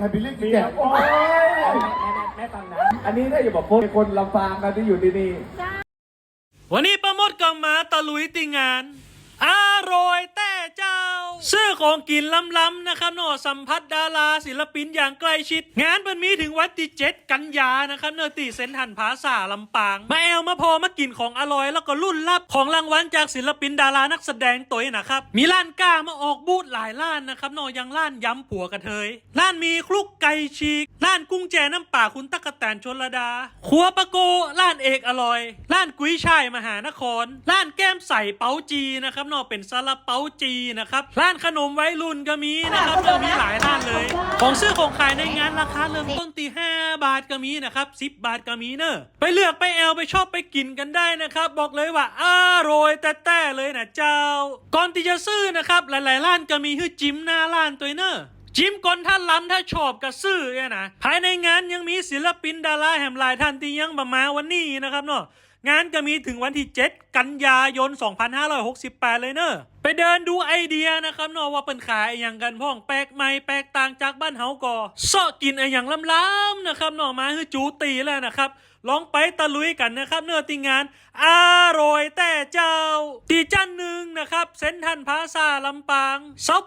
ทำเป็นเรื่องจริงแกโอ้ยแม่แม่ฟังนะ อันนี้ถ้าอย่าบอกพวกคนลำปางกันที่อยู่ที่นี่ วันนี้ประมดก็มาตะลุยติงาน อร่อยแต่เจ้าซื้อ ของกินล้ำๆนะครับเนอสัมผัสดาราศิลปินอย่างใกล้ชิด งานมันมีถึงวันที่เจ็ดกันยานะครับเนอตีเซนทันภาษาลำปาง มาแอลมาพอมากินของอร่อย แล้วก็รุ่นลับของรางวัลจากศิลปินดารานักแสดงตัวนะครับมีร้านก้ามาออกบูธหลายร้านนะครับเนอยังร้านย้ำผัวกระเทยร้านมีคลุกไก่ฉีกร้านกุ้งแจน้ำป่าคุณตั๊กแตนชนระดาครัวปะโกร้านเอกอร่อยร้านกุ้ยช่ายมหานครร้านแก้มใส่เปาจีนะครับเนอเป็นซาลาเปาจีนะครับร้านขนมไว้รุ่นก็มีนะครับเนอมีหลายร้านเลย ของซื้อของขายในงานราคาเริ่มต้นที่5บาทก็มีนะครับ 10 บาทก็มีเนอะไปเลือกไปแอลไปชอบไปกินกันได้นะครับ บอกเลยว่าอร่อยแต่แต่เลยนะเจ้า ก่อนที่จะซื้อนะครับหลายๆร้านก็มีให้จิ้มหน้าร้านตัวเนอะจิมก่อนท่านล้ำถ้าชอบกับซื้อเนี่ยนะภายในงานยังมีศิลปินดาราแห่มหลายท่านที่ยังมามาวันนี้นะครับเนาะ งานก็มีถึงวันที่ 7 กันยายน 2568 เลยเนอะไปเดินดูไอเดียนะครับเนาะว่าเป็นขายอย่างกันพ่องแปลกใหม่แปลกต่างจากบ้านเฮาก่อเสาะกินไออย่างล้ำๆนะครับเนาะมาคือจูตีแล้วนะครับลองไปตะลุยกันนะครับ เนื้อติงานอร่อยแต่เจ้าตีจันหนึ่งนะครับเส้นทันพาซาลำปางเสา